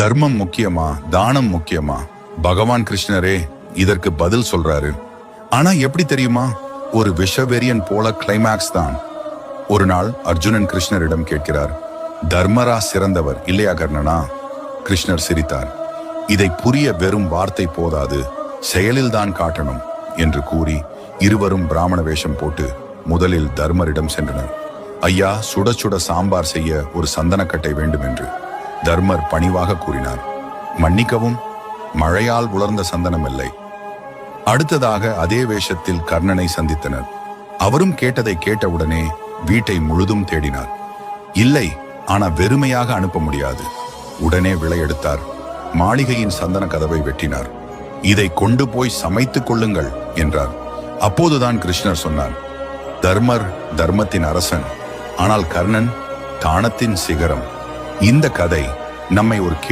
தர்மம் முக்கியமா? தானம் முக்கியமா? பகவான் கிருஷ்ணரே இதற்கு பதில் சொல்றாரு. ஆனா எப்படி தெரியுமா? ஒரு விஷவெறியன் போல கிளைமேக்ஸ் தான். ஒரு நாள் அர்ஜுனன் கிருஷ்ணரிடம் கேட்கிறார் தர்மரா சிறந்தவர் இல்லையா கர்ணனா? கிருஷ்ணர் சிரித்தார் இதை புரிய வெறும் வார்த்தை போதாது. செயலில்தான் காட்டணும் என்று கூறி இருவரும் பிராமண வேஷம் போட்டு முதலில் தர்மரிடம் சென்றனர். ஐயா சுட சுட சாம்பார் செய்ய ஒரு சந்தனக்கட்டை வேண்டும் என்று தர்மர் பணிவாக கூறினார். மன்னிக்கவும் மழையால் உலர்ந்த சந்தனம் இல்லை அடுத்ததாக அதே வேஷத்தில் கர்ணனை சந்தித்தனர். அவரும் கேட்டதை கேட்டவுடனே வீட்டை முழுதும் தேடினார். இல்லை ஆனா வெறுமையாக அனுப்ப முடியாது. உடனே விளையெடுத்தார் மாளிகையின் சந்தன கதவை வெட்டினார். இதை கொண்டு போய் சமைத்துக் கொள்ளுங்கள் என்றார். அப்போதுதான் கிருஷ்ணர் சொன்னார் தர்மர் தர்மத்தின் அரசன் ஆனால் கர்ணன் தானத்தின் சிகரம். இந்த கதை நம்மை ஒரு